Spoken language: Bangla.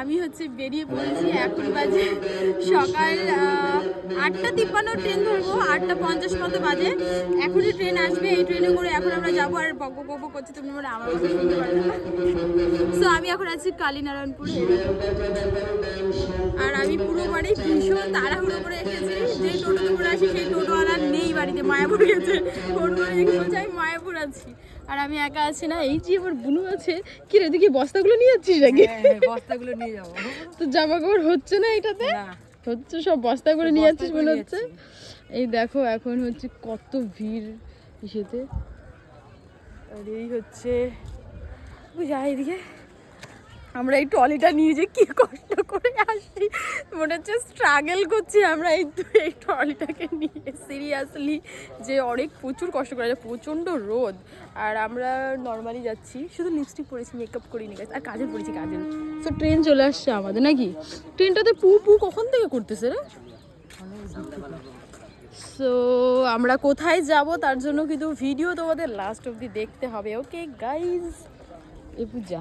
আমি হচ্ছে বেরিয়ে পড়েছি, এখন বাজে সকাল আটটা তিপ্পান্ন ট্রেন ধরবো, আটটা পঞ্চাশ মতো বাজে। এখনই ট্রেন আসবে, এই ট্রেনে করে এখন আমরা যাব আর বক বক করছি তুমি মনে আমার কথা শুনতে পারবে না। সো আমি এখন আছি কালীনারায়ণপুরে। আর আমি পুরো বাড়ি ভীষণ তাড়াহুড়ো করে এসেছি, যে টোটোতে করে আসি সেই নেই বাড়িতে মায়াপুর গেছে। ফোন করে দেখে বলছে আমি মায়াপুর আছি। আর আমি একা আছি না এই যে আমার বুনু আছে কি রে কি বস্তাগুলো নিয়ে যাচ্ছিস নাকি? হ্যাঁ, বস্তাগুলো নিয়ে যাব। তো জামা কাপড় হচ্ছে না এটাতে? হচ্ছে সব বস্তা করে নিয়ে যাচ্ছিস মনে হচ্ছে? এই দেখো এখন হচ্ছে কত ভিড় ইসেতে। আর এই হচ্ছে যা এদিকে আমরা এই ট্রলিটা নিয়ে যে কি কষ্ট করে আসি। মনে হচ্ছে স্ট্রাগল করছি আমরা এই এই ট্রলিটাকে নিয়ে। সিরিয়াসলি যে অনেক প্রচুর কষ্ট করে যায় প্রচণ্ড রোদ। আর আমরা নর্মালি যাচ্ছি, শুধু লিপস্টিক পরেছি মেকআপ করিনি গাছ আর কাজল পরেছি কাজল। তো ট্রেন চলে আসছে আমাদের, নাকি? ট্রেনটাতে পু পু কখন থেকে করতেছে রে? সো আমরা কোথায় যাব, তার জন্য কিন্তু ভিডিও তোমাদের লাস্ট অবধি দেখতে হবে। ওকে গাইজ এ পূজা।